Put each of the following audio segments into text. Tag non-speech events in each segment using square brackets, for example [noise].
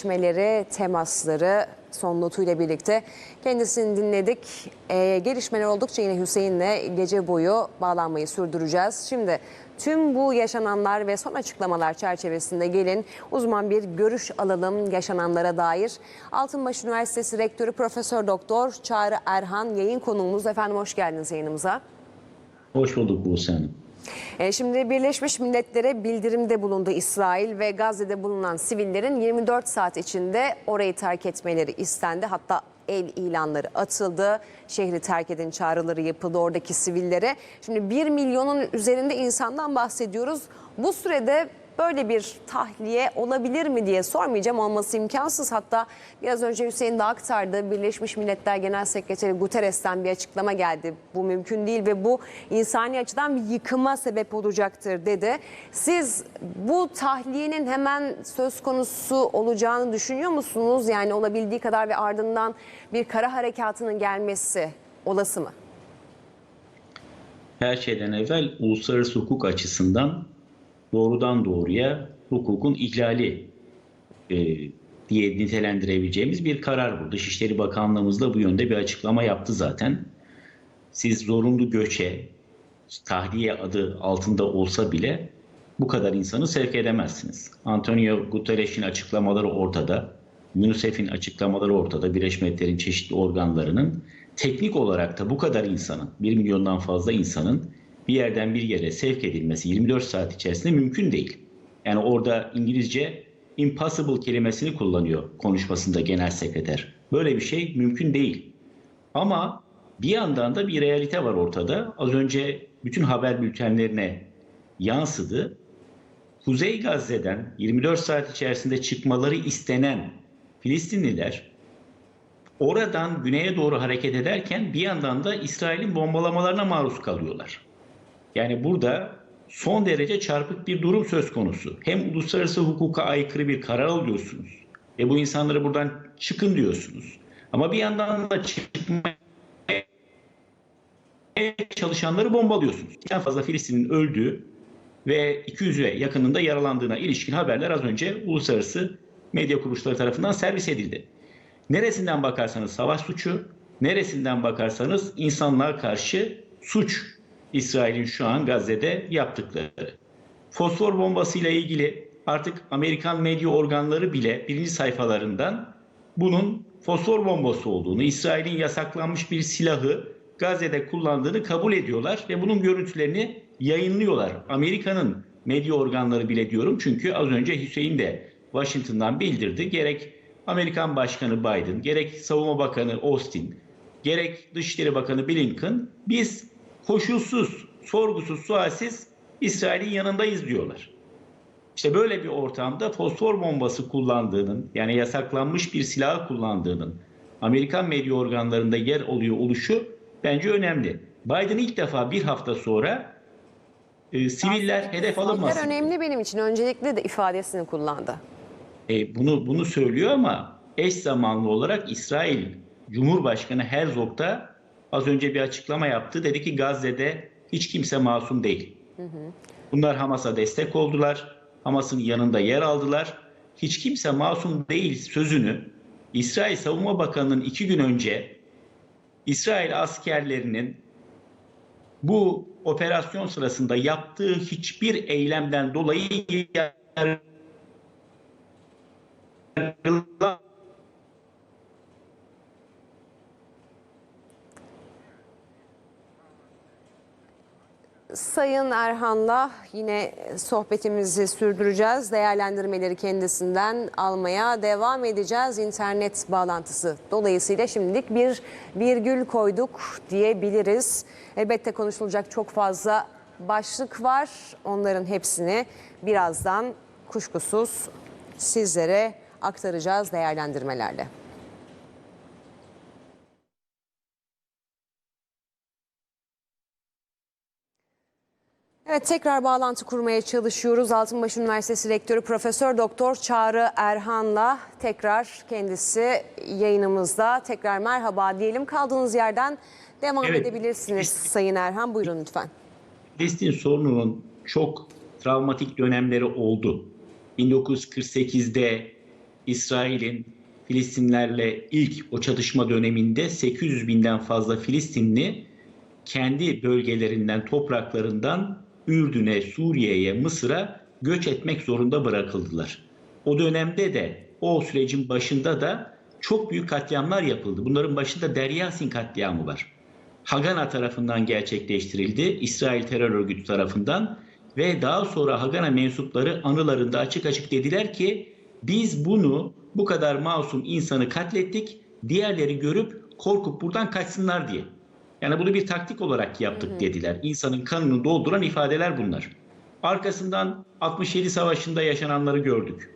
gelişmeleri, temasları son notuyla birlikte kendisini dinledik. Ee, gelişmeler oldukça yine Hüseyin'le gece boyu bağlanmayı sürdüreceğiz. Şimdi tüm bu yaşananlar ve son açıklamalar çerçevesinde gelin uzman bir görüş alalım yaşananlara dair. Altınbaş Üniversitesi Rektörü Profesör Doktor Çağrı Erhan yayın konuğumuz. Efendim hoş geldiniz yayınımıza. Hoş bulduk Buse Hanım. E, Şimdi Birleşmiş Milletler'e bildirimde bulundu İsrail ve Gazze'de bulunan sivillerin 24 saat içinde orayı terk etmeleri istendi. Hatta el ilanları atıldı. Şehri terk edin çağrıları yapıldı oradaki sivillere. Şimdi 1 milyonun üzerinde insandan bahsediyoruz. Bu sürede böyle bir tahliye olabilir mi diye sormayacağım olması imkansız. Hatta biraz önce Hüseyin de aktardı. Birleşmiş Milletler Genel Sekreteri Guterres'ten bir açıklama geldi. Bu mümkün değil ve bu insani açıdan bir yıkıma sebep olacaktır dedi. Siz bu tahliyenin hemen söz konusu olacağını düşünüyor musunuz? Yani olabildiği kadar ve ardından bir kara harekatının gelmesi olası mı? Her şeyden evvel uluslararası hukuk açısından doğrudan doğruya hukukun ihlali e, diye nitelendirebileceğimiz bir karar bu. Dışişleri Bakanlığımız da bu yönde bir açıklama yaptı zaten. Siz zorunlu göçe, tahliye adı altında olsa bile bu kadar insanı sevk edemezsiniz. Antonio Guterres'in açıklamaları ortada. UNICEF'in açıklamaları ortada. Birleşmiş Milletler'in çeşitli organlarının teknik olarak da bu kadar insanın, 1 milyondan fazla insanın bir yerden bir yere sevk edilmesi 24 saat içerisinde mümkün değil. Yani orada İngilizce impossible kelimesini kullanıyor konuşmasında genel sekreter. Böyle bir şey mümkün değil. Ama bir yandan da bir realite var ortada. Az önce bütün haber bültenlerine yansıdı. Kuzey Gazze'den 24 saat içerisinde çıkmaları istenen Filistinliler oradan güneye doğru hareket ederken bir yandan da İsrail'in bombalamalarına maruz kalıyorlar. Yani burada son derece çarpık bir durum söz konusu. Hem uluslararası hukuka aykırı bir karar alıyorsunuz ve bu insanları buradan çıkın diyorsunuz. Ama bir yandan da çıkmaya çalışanları bombalıyorsunuz. En fazla Filistin'in öldüğü ve 200'e yakınında yaralandığına ilişkin haberler az önce uluslararası medya kuruluşları tarafından servis edildi. Neresinden bakarsanız savaş suçu, neresinden bakarsanız insanlığa karşı suç İsrail'in şu an Gazze'de yaptıkları. Fosfor bombasıyla ilgili artık Amerikan medya organları bile birinci sayfalarından bunun fosfor bombası olduğunu, İsrail'in yasaklanmış bir silahı Gazze'de kullandığını kabul ediyorlar ve bunun görüntülerini yayınlıyorlar. Amerika'nın medya organları bile diyorum çünkü az önce Hüseyin de Washington'dan bildirdi. Gerek Amerikan Başkanı Biden, gerek Savunma Bakanı Austin, gerek Dışişleri Bakanı Blinken biz koşulsuz, sorgusuz, sualsiz İsrail'in yanındayız diyorlar. İşte böyle bir ortamda fosfor bombası kullandığının yani yasaklanmış bir silah kullandığının Amerikan medya organlarında yer oluyor oluşu bence önemli. Biden ilk defa bir hafta sonra e, siviller hedef alınmasın. önemli benim için. Öncelikle de ifadesini kullandı. E, bunu bunu söylüyor ama eş zamanlı olarak İsrail Cumhurbaşkanı Herzog da az önce bir açıklama yaptı. Dedi ki Gazze'de hiç kimse masum değil. Bunlar Hamas'a destek oldular. Hamas'ın yanında yer aldılar. Hiç kimse masum değil sözünü İsrail Savunma Bakanı'nın iki gün önce İsrail askerlerinin bu operasyon sırasında yaptığı hiçbir eylemden dolayı yargılan Sayın Erhan'la yine sohbetimizi sürdüreceğiz. Değerlendirmeleri kendisinden almaya devam edeceğiz. İnternet bağlantısı dolayısıyla şimdilik bir virgül koyduk diyebiliriz. Elbette konuşulacak çok fazla başlık var. Onların hepsini birazdan kuşkusuz sizlere aktaracağız değerlendirmelerle. Evet tekrar bağlantı kurmaya çalışıyoruz. Altınbaş Üniversitesi Rektörü Profesör Doktor Çağrı Erhan'la tekrar kendisi yayınımızda. Tekrar merhaba diyelim. Kaldığınız yerden devam Evet. edebilirsiniz Sayın Erhan. Buyurun lütfen. Filistin sorununun çok travmatik dönemleri oldu. 1948'de İsrail'in Filistinlerle ilk o çatışma döneminde 800 binden fazla Filistinli kendi bölgelerinden, topraklarından Ürdün'e, Suriye'ye, Mısır'a göç etmek zorunda bırakıldılar. O dönemde de o sürecin başında da çok büyük katliamlar yapıldı. Bunların başında Deryasin katliamı var. Hagana tarafından gerçekleştirildi. İsrail terör örgütü tarafından ve daha sonra Hagana mensupları anılarında açık açık dediler ki biz bunu bu kadar masum insanı katlettik. Diğerleri görüp korkup buradan kaçsınlar diye. Yani bunu bir taktik olarak yaptık dediler. İnsanın kanını dolduran ifadeler bunlar. Arkasından 67 Savaşı'nda yaşananları gördük.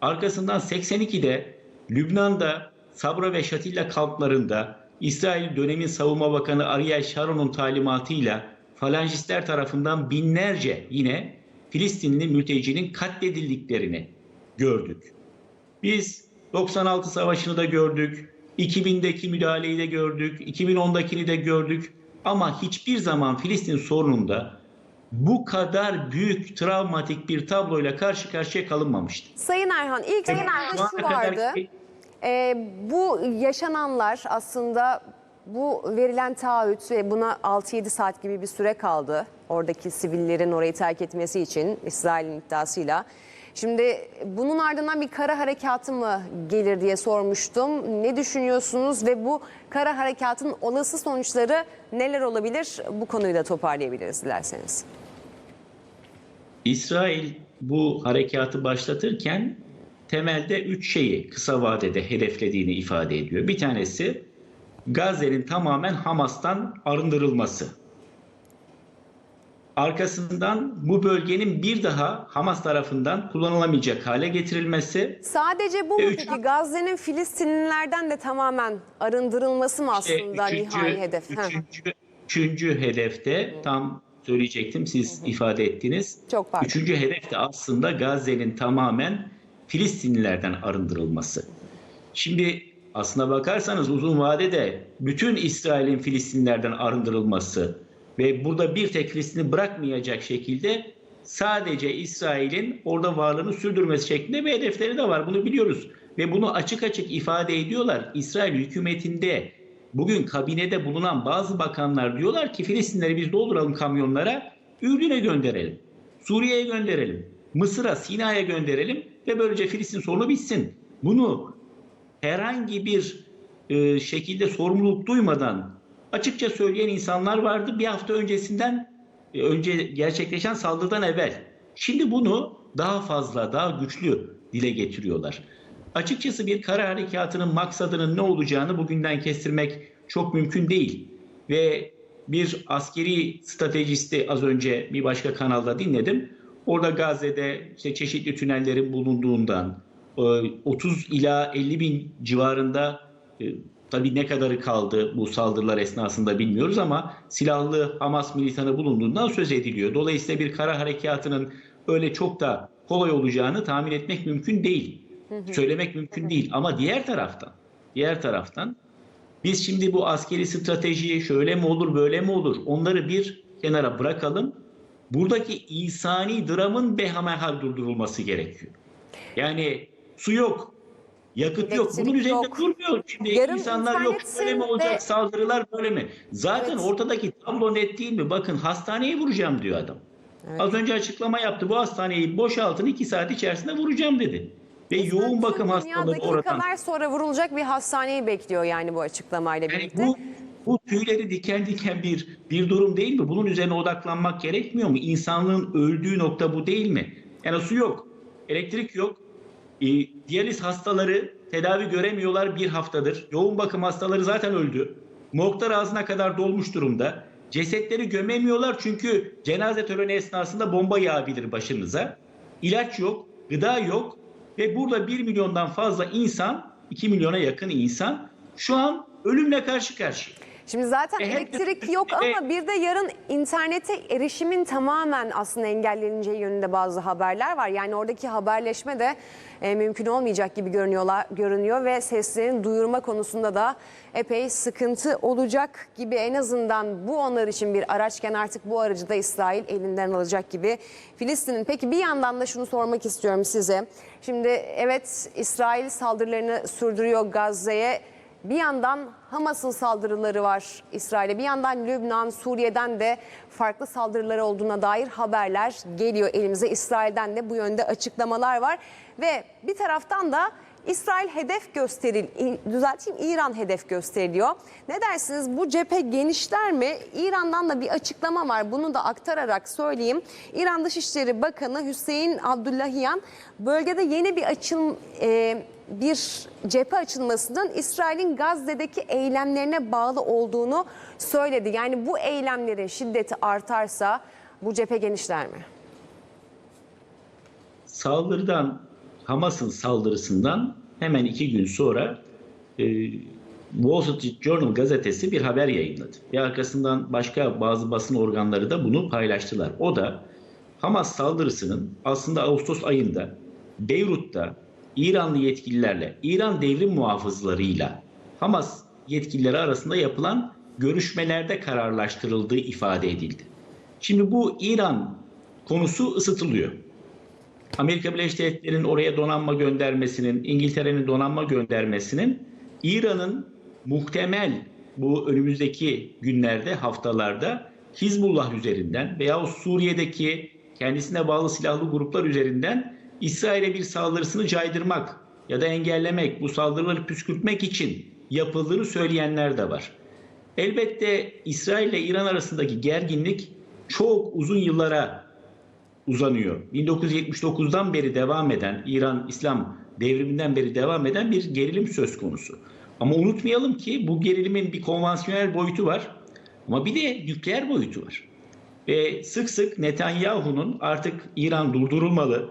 Arkasından 82'de Lübnan'da Sabra ve Şatilla kamplarında İsrail dönemin savunma bakanı Ariel Sharon'un talimatıyla falangistler tarafından binlerce yine Filistinli mültecinin katledildiklerini gördük. Biz 96 Savaşı'nı da gördük. 2000'deki müdahaleyi de gördük. 2010'dakini de gördük. Ama hiçbir zaman Filistin sorununda bu kadar büyük travmatik bir tabloyla karşı karşıya kalınmamıştı. Sayın Erhan ilk Şu zamanlarda şu vardı. Ee, bu yaşananlar aslında bu verilen taahhüt ve buna 6-7 saat gibi bir süre kaldı. Oradaki sivillerin orayı terk etmesi için İsrail'in iddiasıyla. Şimdi bunun ardından bir kara harekatı mı gelir diye sormuştum. Ne düşünüyorsunuz ve bu kara harekatın olası sonuçları neler olabilir? Bu konuyu da toparlayabiliriz dilerseniz. İsrail bu harekatı başlatırken temelde üç şeyi kısa vadede hedeflediğini ifade ediyor. Bir tanesi Gazze'nin tamamen Hamas'tan arındırılması. Arkasından bu bölgenin bir daha Hamas tarafından kullanılamayacak hale getirilmesi. Sadece bu mu üç- peki? Gazze'nin Filistinlilerden de tamamen arındırılması mı İşte aslında üçüncü- nihai hedef? Üçüncü, üçüncü hedefte tam söyleyecektim siz ifade ettiniz. Çok pardon. Üçüncü hedef de aslında Gazze'nin tamamen Filistinlilerden arındırılması. Şimdi aslına bakarsanız uzun vadede bütün İsrail'in Filistinlerden arındırılması ve burada bir tek Filistin'i bırakmayacak şekilde sadece İsrail'in orada varlığını sürdürmesi şeklinde bir hedefleri de var. Bunu biliyoruz. Ve bunu açık açık ifade ediyorlar. İsrail hükümetinde bugün kabinede bulunan bazı bakanlar diyorlar ki Filistinleri biz dolduralım kamyonlara, Ürdün'e gönderelim. Suriye'ye gönderelim. Mısır'a, Sina'ya gönderelim ve böylece Filistin sorunu bitsin. Bunu herhangi bir e, şekilde sorumluluk duymadan açıkça söyleyen insanlar vardı. Bir hafta öncesinden e, önce gerçekleşen saldırıdan evvel. Şimdi bunu daha fazla, daha güçlü dile getiriyorlar. Açıkçası bir kara harekatının maksadının ne olacağını bugünden kestirmek çok mümkün değil. Ve bir askeri stratejisti az önce bir başka kanalda dinledim. Orada Gazze'de işte çeşitli tünellerin bulunduğundan, e, 30 ila 50 bin civarında e, tabii ne kadarı kaldı bu saldırılar esnasında bilmiyoruz ama silahlı Hamas militanı bulunduğundan söz ediliyor. Dolayısıyla bir kara harekatının öyle çok da kolay olacağını tahmin etmek mümkün değil. Söylemek mümkün değil ama diğer taraftan diğer taraftan biz şimdi bu askeri stratejiyi şöyle mi olur böyle mi olur onları bir kenara bırakalım. Buradaki insani dramın behamehal durdurulması gerekiyor. Yani su yok, yakıt yok. Bunun Elektrik üzerinde yok. durmuyor. Şimdi Yarım insanlar yok böyle mi ve- olacak saldırılar böyle mi? Zaten Evet. ortadaki tablo net değil mi? Bakın hastaneye vuracağım diyor adam. Az önce açıklama yaptı. Bu hastaneyi boşaltın iki saat içerisinde vuracağım dedi. Ve yoğun bakım hastalığı oradan. dakikalar sonra vurulacak bir hastaneyi bekliyor yani bu açıklamayla Yani birlikte. bu, bu tüyleri diken diken bir bir durum değil mi? Bunun üzerine odaklanmak gerekmiyor mu? İnsanlığın öldüğü nokta bu değil mi? Yani su yok, elektrik yok, e, diyaliz hastaları tedavi göremiyorlar bir haftadır. Yoğun bakım hastaları zaten öldü. Morglar ağzına kadar dolmuş durumda. Cesetleri gömemiyorlar çünkü cenaze töreni esnasında bomba yağabilir başınıza. İlaç yok, gıda yok ve burada 1 milyondan fazla insan, 2 milyona yakın insan şu an ölümle karşı karşıya. Şimdi zaten E, elektrik [laughs] yok ama bir de yarın internete erişimin tamamen aslında engelleneceği yönünde bazı haberler var. Yani oradaki haberleşme de e, mümkün olmayacak gibi görünüyorlar, görünüyor ve seslerin duyurma konusunda da epey sıkıntı olacak gibi en azından bu onlar için bir araçken artık bu aracı da İsrail elinden alacak gibi. Filistin'in peki bir yandan da şunu sormak istiyorum size. Şimdi evet İsrail saldırılarını sürdürüyor Gazze'ye. Bir yandan Hamas'ın saldırıları var İsrail'e. Bir yandan Lübnan, Suriye'den de farklı saldırıları olduğuna dair haberler geliyor elimize. İsrail'den de bu yönde açıklamalar var. Ve bir taraftan da İsrail hedef gösteril, düzelteyim İran hedef gösteriliyor. Ne dersiniz bu cephe genişler mi? İran'dan da bir açıklama var. Bunu da aktararak söyleyeyim. İran Dışişleri Bakanı Hüseyin Abdullahiyan bölgede yeni bir açım e, bir cephe açılmasının İsrail'in Gazze'deki eylemlerine bağlı olduğunu söyledi. Yani bu eylemlerin şiddeti artarsa bu cephe genişler mi? Saldırıdan, Hamas'ın saldırısından hemen iki gün sonra e, Wall Street Journal gazetesi bir haber yayınladı. Ve arkasından başka bazı basın organları da bunu paylaştılar. O da Hamas saldırısının aslında Ağustos ayında Beyrut'ta İranlı yetkililerle, İran devrim muhafızlarıyla Hamas yetkilileri arasında yapılan görüşmelerde kararlaştırıldığı ifade edildi. Şimdi bu İran konusu ısıtılıyor. Amerika Birleşik Devletleri'nin oraya donanma göndermesinin, İngiltere'nin donanma göndermesinin İran'ın muhtemel bu önümüzdeki günlerde, haftalarda Hizbullah üzerinden veya Suriye'deki kendisine bağlı silahlı gruplar üzerinden İsrail'e bir saldırısını caydırmak ya da engellemek, bu saldırıları püskürtmek için yapıldığını söyleyenler de var. Elbette İsrail ile İran arasındaki gerginlik çok uzun yıllara uzanıyor. 1979'dan beri devam eden İran İslam devriminden beri devam eden bir gerilim söz konusu. Ama unutmayalım ki bu gerilimin bir konvansiyonel boyutu var ama bir de nükleer boyutu var. Ve sık sık Netanyahu'nun artık İran durdurulmalı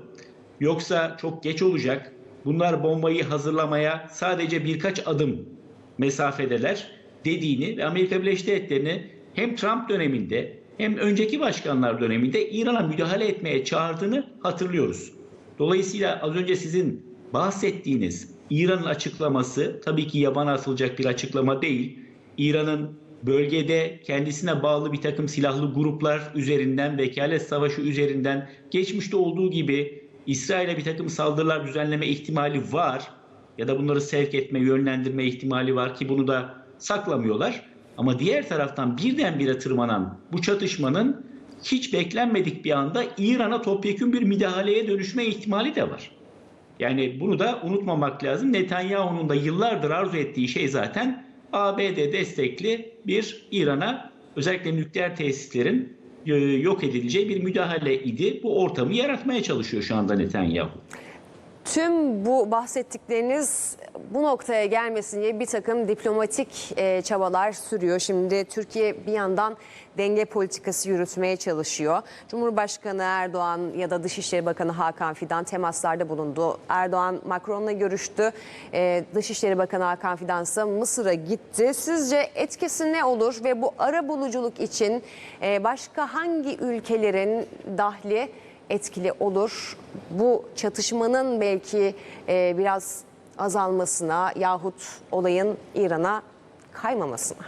yoksa çok geç olacak. Bunlar bombayı hazırlamaya sadece birkaç adım mesafedeler dediğini ve Amerika Birleşik Devletleri'ni hem Trump döneminde hem önceki başkanlar döneminde İran'a müdahale etmeye çağırdığını hatırlıyoruz. Dolayısıyla az önce sizin bahsettiğiniz İran'ın açıklaması tabii ki yabana atılacak bir açıklama değil. İran'ın bölgede kendisine bağlı bir takım silahlı gruplar üzerinden, vekalet savaşı üzerinden geçmişte olduğu gibi İsrail'e bir takım saldırılar düzenleme ihtimali var. Ya da bunları sevk etme, yönlendirme ihtimali var ki bunu da saklamıyorlar. Ama diğer taraftan birdenbire tırmanan bu çatışmanın hiç beklenmedik bir anda İran'a topyekun bir müdahaleye dönüşme ihtimali de var. Yani bunu da unutmamak lazım. Netanyahu'nun da yıllardır arzu ettiği şey zaten ABD destekli bir İran'a özellikle nükleer tesislerin e, yok edileceği bir müdahale idi. Bu ortamı yaratmaya çalışıyor şu anda Netanyahu. Tüm bu bahsettikleriniz bu noktaya gelmesin diye bir takım diplomatik e, çabalar sürüyor. Şimdi Türkiye bir yandan denge politikası yürütmeye çalışıyor. Cumhurbaşkanı Erdoğan ya da Dışişleri Bakanı Hakan Fidan temaslarda bulundu. Erdoğan Macron'la görüştü. E, Dışişleri Bakanı Hakan Fidan ise Mısır'a gitti. Sizce etkisi ne olur ve bu ara buluculuk için e, başka hangi ülkelerin dahli etkili olur. Bu çatışmanın belki e, biraz azalmasına yahut olayın İran'a kaymamasına.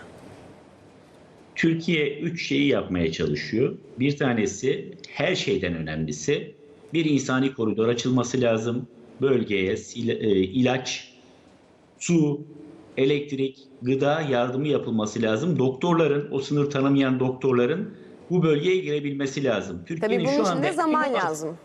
Türkiye üç şeyi yapmaya çalışıyor. Bir tanesi her şeyden önemlisi bir insani koridor açılması lazım. Bölgeye e, ilaç, su, elektrik, gıda yardımı yapılması lazım. Doktorların, o sınır tanımayan doktorların bu bölgeye girebilmesi lazım. Tabii Türkiye'nin bunun şu için anda de zaman lazım.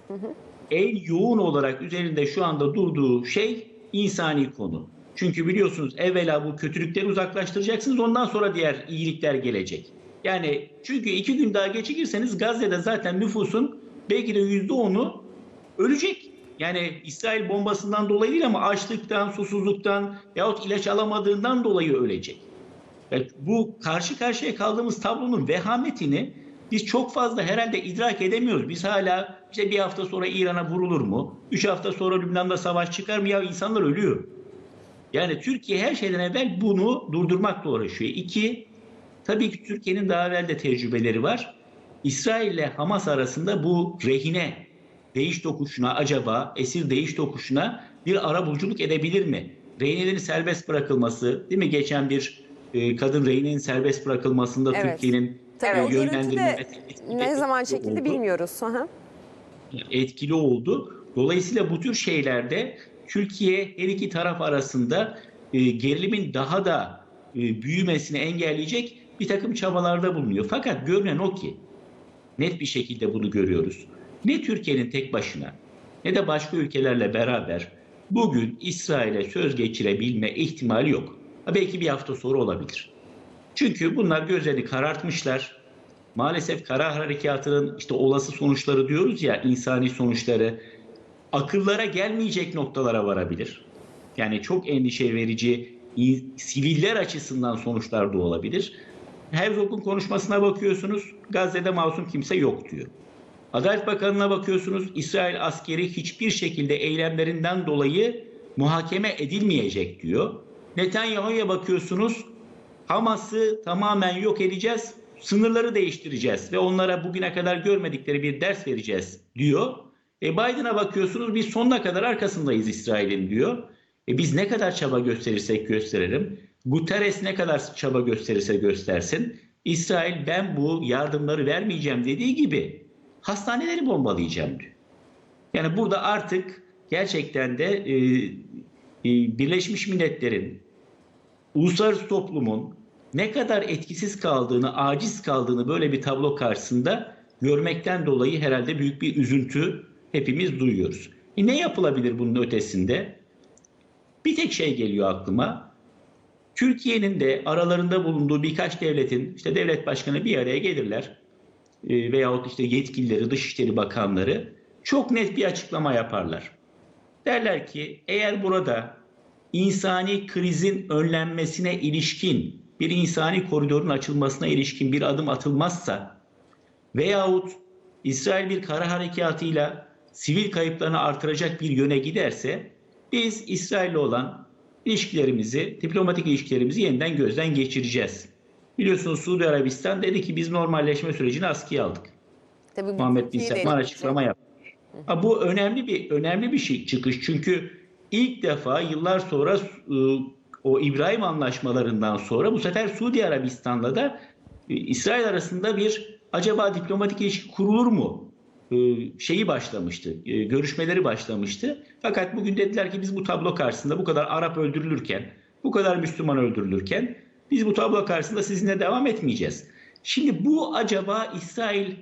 en yoğun olarak üzerinde şu anda durduğu şey insani konu. Çünkü biliyorsunuz evvela bu kötülükleri uzaklaştıracaksınız ondan sonra diğer iyilikler gelecek. Yani çünkü iki gün daha geçirirseniz Gazze'de zaten nüfusun belki de yüzde onu ölecek. Yani İsrail bombasından dolayı değil ama açlıktan, susuzluktan yahut ilaç alamadığından dolayı ölecek. Yani bu karşı karşıya kaldığımız tablonun vehametini biz çok fazla herhalde idrak edemiyoruz. Biz hala işte bir hafta sonra İran'a vurulur mu? Üç hafta sonra Lübnan'da savaş çıkar mı? Ya insanlar ölüyor. Yani Türkiye her şeyden evvel bunu durdurmakla uğraşıyor. İki, Tabii ki Türkiye'nin daha evvel de tecrübeleri var. İsrail ile Hamas arasında bu rehine değiş tokuşuna acaba esir değiş tokuşuna bir arabuluculuk edebilir mi? Rehinelerin serbest bırakılması değil mi? Geçen bir e, kadın rehinenin serbest bırakılmasında Evet. Türkiye'nin Tabii e, o görüntü de ne zaman çekildi oldu bilmiyoruz. Hı. etkili oldu. Dolayısıyla bu tür şeylerde Türkiye her iki taraf arasında e, gerilimin daha da e, büyümesini engelleyecek bir takım çabalarda bulunuyor. Fakat görünen o ki net bir şekilde bunu görüyoruz. Ne Türkiye'nin tek başına ne de başka ülkelerle beraber bugün İsrail'e söz geçirebilme ihtimali yok. Ha, belki bir hafta sonra olabilir. Çünkü bunlar gözlerini karartmışlar. Maalesef karar harekatının işte olası sonuçları diyoruz ya insani sonuçları akıllara gelmeyecek noktalara varabilir. Yani çok endişe verici siviller açısından sonuçlar da olabilir. Herzog'un konuşmasına bakıyorsunuz Gazze'de masum kimse yok diyor. Adalet Bakanı'na bakıyorsunuz İsrail askeri hiçbir şekilde eylemlerinden dolayı muhakeme edilmeyecek diyor. Netanyahu'ya bakıyorsunuz Hamas'ı tamamen yok edeceğiz, sınırları değiştireceğiz ve onlara bugüne kadar görmedikleri bir ders vereceğiz diyor. E Biden'a bakıyorsunuz biz sonuna kadar arkasındayız İsrail'in diyor. E biz ne kadar çaba gösterirsek gösterelim, Guterres ne kadar çaba gösterirse göstersin, İsrail ben bu yardımları vermeyeceğim dediği gibi hastaneleri bombalayacağım diyor. Yani burada artık gerçekten de e, e, Birleşmiş Milletler'in uluslararası toplumun ne kadar etkisiz kaldığını, aciz kaldığını böyle bir tablo karşısında görmekten dolayı herhalde büyük bir üzüntü hepimiz duyuyoruz. E ne yapılabilir bunun ötesinde? Bir tek şey geliyor aklıma. Türkiye'nin de aralarında bulunduğu birkaç devletin işte devlet başkanı bir araya gelirler e, veyahut işte yetkilileri, Dışişleri Bakanları çok net bir açıklama yaparlar. Derler ki eğer burada insani krizin önlenmesine ilişkin bir insani koridorun açılmasına ilişkin bir adım atılmazsa veyahut İsrail bir kara harekatıyla sivil kayıplarını artıracak bir yöne giderse biz İsrail'le olan ilişkilerimizi, diplomatik ilişkilerimizi yeniden gözden geçireceğiz. Biliyorsunuz Suudi Arabistan dedi ki biz normalleşme sürecini askıya aldık. Tabii Muhammed Bin etkileyecek. açıklama yaptı. Ha, bu önemli bir önemli bir şey çıkış çünkü ilk defa yıllar sonra e, o İbrahim anlaşmalarından sonra bu sefer Suudi Arabistan'la da e, İsrail arasında bir acaba diplomatik ilişki kurulur mu e, şeyi başlamıştı. Görüşmeleri başlamıştı. Fakat bugün dediler ki biz bu tablo karşısında bu kadar Arap öldürülürken, bu kadar Müslüman öldürülürken biz bu tablo karşısında sizinle devam etmeyeceğiz. Şimdi bu acaba İsrail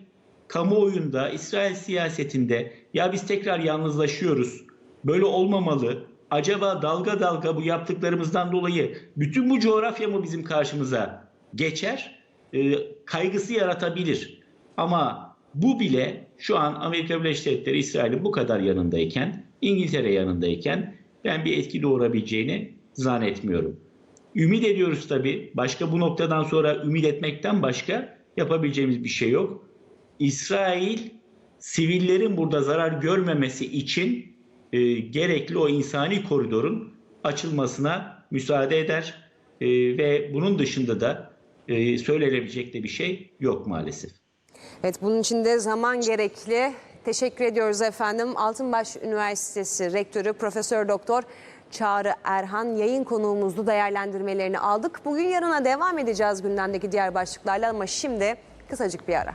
kamuoyunda, İsrail siyasetinde ya biz tekrar yalnızlaşıyoruz, böyle olmamalı, acaba dalga dalga bu yaptıklarımızdan dolayı bütün bu coğrafya mı bizim karşımıza geçer, Ee, kaygısı yaratabilir. Ama bu bile şu an Amerika Birleşik Devletleri İsrail'in bu kadar yanındayken, İngiltere yanındayken ben bir etki doğurabileceğini zannetmiyorum. Ümit ediyoruz tabii. Başka bu noktadan sonra ümit etmekten başka yapabileceğimiz bir şey yok. İsrail sivillerin burada zarar görmemesi için e, gerekli o insani koridorun açılmasına müsaade eder E, ve bunun dışında da e, söylenebilecek de bir şey yok maalesef. Evet bunun için de zaman gerekli. Teşekkür ediyoruz efendim. Altınbaş Üniversitesi Rektörü Profesör Doktor Çağrı Erhan yayın konuğumuzdu değerlendirmelerini aldık. Bugün yarına devam edeceğiz gündemdeki diğer başlıklarla ama şimdi kısacık bir ara.